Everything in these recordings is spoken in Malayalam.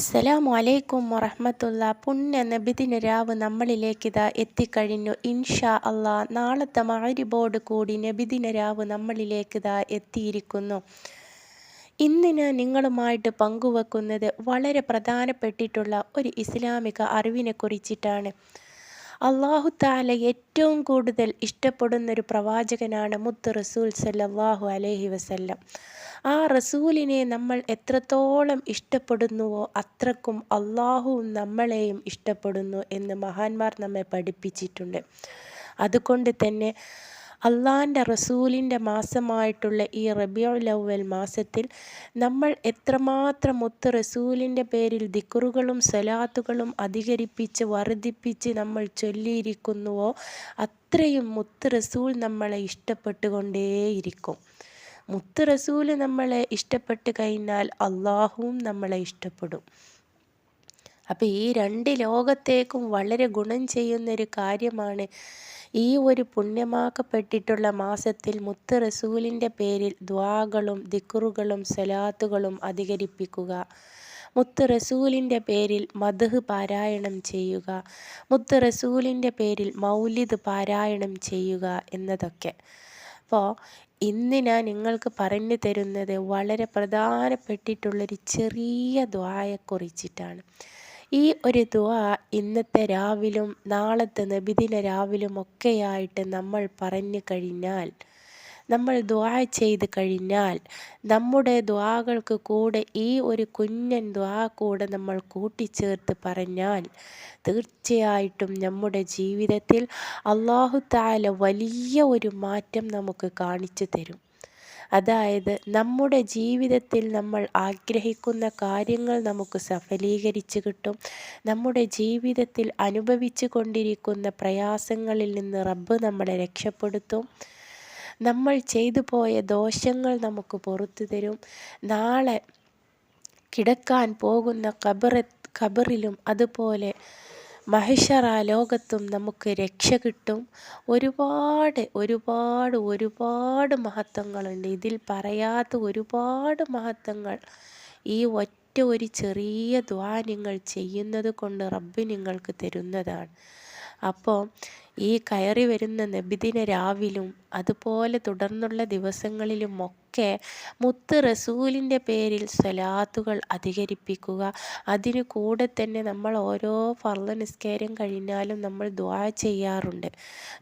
അസ്സലാമു അലൈക്കും വറഹമത്തുള്ള പുണ്യ നബിദിന രാവ് നമ്മളിലേക്ക് ഇതാ എത്തിക്കഴിഞ്ഞു. ഇൻഷാ അള്ളാ നാളത്തെ മാരിബോട് കൂടി നബിദിന രാവ് നമ്മളിലേക്ക് ഇതാ എത്തിയിരിക്കുന്നു. ഇന്ന് ഞാൻ നിങ്ങളുമായിട്ട് പങ്കുവെക്കുന്നത് വളരെ പ്രധാനപ്പെട്ടിട്ടുള്ള ഒരു ഇസ്ലാമിക അറിവിനെ കുറിച്ചിട്ടാണ്. അള്ളാഹു താല ഏറ്റവും കൂടുതൽ ഇഷ്ടപ്പെടുന്ന ഒരു പ്രവാചകനാണ് മുത്ത് റസൂൽ സല്ലാഹു അലഹി വസല്ലം. ആ റസൂലിനെ നമ്മൾ എത്രത്തോളം ഇഷ്ടപ്പെടുന്നുവോ അത്രക്കും അള്ളാഹുവും നമ്മളെയും ഇഷ്ടപ്പെടുന്നു എന്ന് മഹാന്മാർ നമ്മെ പഠിപ്പിച്ചിട്ടുണ്ട്. അതുകൊണ്ട് തന്നെ അള്ളാന്റെ റസൂലിന്റെ മാസമായിട്ടുള്ള ഈ റബിയുലവൽ മാസത്തിൽ നമ്മൾ എത്രമാത്രം ഒത്ത് റസൂലിന്റെ പേരിൽ ദിക്കുറുകളും സലാത്തുകളും അധികരിപ്പിച്ച് വർദ്ധിപ്പിച്ച് നമ്മൾ ചൊല്ലിയിരിക്കുന്നുവോ അത്രയും മുത്ത് റസൂൽ നമ്മളെ ഇഷ്ടപ്പെട്ടുകൊണ്ടേയിരിക്കും. മുത്ത് റസൂൽ നമ്മളെ ഇഷ്ടപ്പെട്ട് കഴിഞ്ഞാൽ അള്ളാഹുവും നമ്മളെ ഇഷ്ടപ്പെടും. അപ്പോൾ ഈ രണ്ട് ലോകത്തേക്കും വളരെ ഗുണം ചെയ്യുന്നൊരു കാര്യമാണ് ഈ ഒരു പുണ്യമാക്കപ്പെട്ടിട്ടുള്ള മാസത്തിൽ മുത്ത് റസൂലിന്റെ പേരിൽ ദ്വാകളും ദിക്കുറുകളും സലാത്തുകളും അധികരിപ്പിക്കുക. മുത്ത് റസൂലിന്റെ പേരിൽ മധുഹ് പാരായണം ചെയ്യുക. മുത്ത് റസൂലിന്റെ പേരിൽ മൗലിദ് പാരായണം ചെയ്യുക എന്നതൊക്കെ. അപ്പോൾ ഇന്ന് ഞാൻ നിങ്ങൾക്ക് പറഞ്ഞു തരുന്നത് വളരെ പ്രധാനപ്പെട്ടിട്ടുള്ളൊരു ചെറിയ ദ്വായെക്കുറിച്ചിട്ടാണ്. ഈ ഒരു ദ ഇന്നത്തെ രാവിലും നാളത്തെ നബിദിന രാവിലും ഒക്കെയായിട്ട് നമ്മൾ പറഞ്ഞു കഴിഞ്ഞാൽ നമ്മൾ ദ്വാ ചെയ്ത് കഴിഞ്ഞാൽ നമ്മുടെ ദ്വാകൾക്ക് കൂടെ ഈ ഒരു കുഞ്ഞൻ ദ്വാ കൂടെ നമ്മൾ കൂട്ടിച്ചേർത്ത് പറഞ്ഞാൽ തീർച്ചയായിട്ടും നമ്മുടെ ജീവിതത്തിൽ അള്ളാഹു താല വലിയ ഒരു മാറ്റം നമുക്ക് കാണിച്ചു തരും. അതായത് നമ്മുടെ ജീവിതത്തിൽ നമ്മൾ ആഗ്രഹിക്കുന്ന കാര്യങ്ങൾ നമുക്ക് സഫലീകരിച്ച് കിട്ടും. നമ്മുടെ ജീവിതത്തിൽ അനുഭവിച്ചു കൊണ്ടിരിക്കുന്ന പ്രയാസങ്ങളിൽ നിന്ന് റബ്ബ് നമ്മളെ രക്ഷപ്പെടുത്തും. നമ്മൾ ചെയ്തു പോയ ദോഷങ്ങൾ നമുക്ക് പുറത്തു തരും. നാളെ കിടക്കാൻ പോകുന്ന കബറ ഖബറിലും അതുപോലെ മഹിഷറ ലോകത്തും നമുക്ക് രക്ഷ കിട്ടും. ഒരുപാട് ഒരുപാട് ഒരുപാട് മഹത്വങ്ങളുണ്ട്. ഇതിൽ പറയാത്ത ഒരുപാട് മഹത്വങ്ങൾ. ഈ ഒറ്റ ഒരു ചെറിയ ദ്വാ നിങ്ങൾ ചെയ്യുന്നത് കൊണ്ട് റബ്ബ് നിങ്ങൾക്ക് തരുന്നതാണ്. അപ്പോൾ ഈ കയറി വരുന്ന നബിദിന രാവിലും അതുപോലെ തുടർന്നുള്ള ദിവസങ്ങളിലും ഒക്കെ മുത്ത് റസൂലിന്റെ പേരിൽ സ്വലാത്തുകൾ അധികരിപ്പിക്കുക. അതിന് കൂടെ തന്നെ നമ്മൾ ഓരോ ഫർള നിസ്കാരം കഴിഞ്ഞാലും നമ്മൾ ദ്വാ ചെയ്യാറുണ്ട്.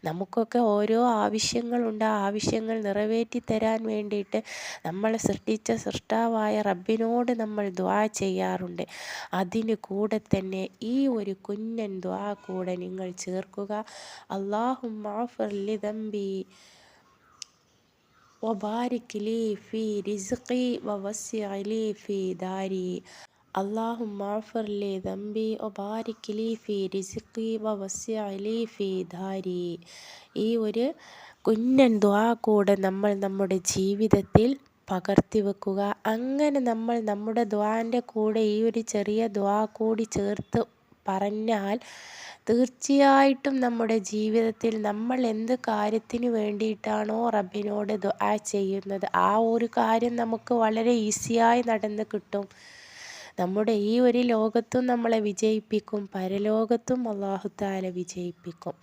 നമുക്കൊക്കെ ഓരോ ആവശ്യങ്ങളുണ്ട്. ആ ആവശ്യങ്ങൾ നിറവേറ്റി തരാൻ വേണ്ടിയിട്ട് നമ്മൾ സൃഷ്ടിച്ച സൃഷ്ടാവായ റബ്ബിനോട് നമ്മൾ ദ്വാ ചെയ്യാറുണ്ട്. അതിന് കൂടെ തന്നെ ഈ ഒരു കുഞ്ഞൻ ദ്വാ കൂടെ നിങ്ങൾ ചേർക്കുക. അള്ളാഹു മാഫർലി ദമ്പി وبارك لي في رزقي ووسع لي في داري اللهم اغفر لي ذنبي وبارك لي في رزقي ووسع لي في داري ഈ ഒരു കുഞ്ഞൻ ദ്വാ കൂടെ നമ്മൾ നമ്മുടെ ജീവിതത്തിൽ പകർത്തി വെക്കുക അങ്ങനെ നമ്മൾ നമ്മുടെ ദ്വാൻ്റെ കൂടെ ഈ ഒരു ചെറിയ ദ്വാ കൂടി ചേർത്ത് പറഞ്ഞാൽ തീർച്ചയായിട്ടും നമ്മുടെ ജീവിതത്തിൽ നമ്മൾ എന്ത് കാര്യത്തിന് വേണ്ടിയിട്ടാണോ റബ്ബിനോട് ദുആ ചെയ്യുന്നത് ആ ഒരു കാര്യം നമുക്ക് വളരെ ഈസിയായി നടന്ന് കിട്ടും. നമ്മുടെ ഈ ഒരു ലോകത്തും നമ്മളെ വിജയിപ്പിക്കും പരലോകത്തും അള്ളാഹുത്താല വിജയിപ്പിക്കും.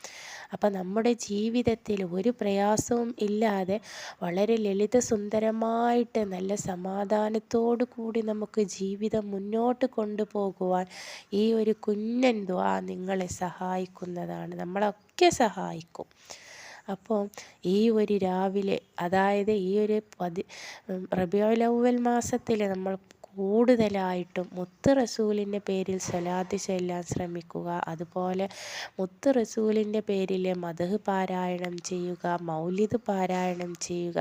അപ്പം നമ്മുടെ ജീവിതത്തിൽ ഒരു പ്രയാസവും ഇല്ലാതെ വളരെ ലളിത സുന്ദരമായിട്ട് നല്ല സമാധാനത്തോടു കൂടി നമുക്ക് ജീവിതം മുന്നോട്ട് കൊണ്ടുപോകുവാൻ ഈ ഒരു കുഞ്ഞൻ ദ്വാ നിങ്ങളെ സഹായിക്കുന്നതാണ്. നമ്മളൊക്കെ സഹായിക്കും. അപ്പോൾ ഈ ഒരു രാവിലെ അതായത് ഈ ഒരു പതി റബിയോലവൽ മാസത്തിൽ നമ്മൾ കൂടുതലായിട്ടും മുത്ത് റസൂലിന്റെ പേരിൽ സലാത്ത് ചൊല്ലാൻ ശ്രമിക്കുക അതുപോലെ മുത്ത് റസൂലിന്റെ പേരിൽ മധഹ് പാരായണം ചെയ്യുക മൗലിദ് പാരായണം ചെയ്യുക.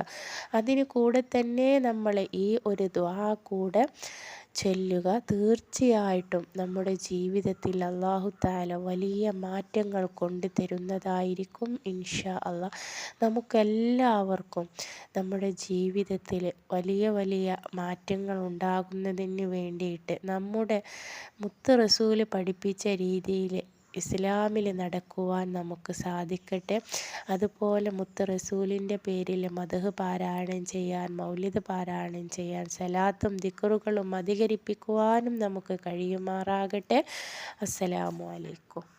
അതിന് കൂടെ തന്നെ നമ്മൾ ഈ ഒരു ദ്വാ കൂടെ ചൊല്ലുക. തീർച്ചയായിട്ടും നമ്മുടെ ജീവിതത്തിൽ അള്ളാഹു താല വലിയ മാറ്റങ്ങൾ കൊണ്ടു തരുന്നതായിരിക്കും ഇൻഷാ അള്ളാ നമുക്കെല്ലാവർക്കും നമ്മുടെ ജീവിതത്തിൽ വലിയ വലിയ മാറ്റങ്ങൾ ഉണ്ടാകുന്നതിന് വേണ്ടിയിട്ട് നമ്മുടെ മുത്ത് റസൂൽ പഠിപ്പിച്ച രീതിയിൽ ഇസ്ലാമിൽ നടക്കുവാൻ നമുക്ക് സാധിക്കട്ടെ. അതുപോലെ മുത്ത് റസൂലിന്റെ പേരിൽ മധുഹ് പാരായണം ചെയ്യാൻ മൗലിദ് പാരായണം ചെയ്യാൻ സലാത്തും ദിക്കറുകളും അധികരിപ്പിക്കുവാനും നമുക്ക് കഴിയുമാറാകട്ടെ. അസ്സലാമു അലൈക്കും.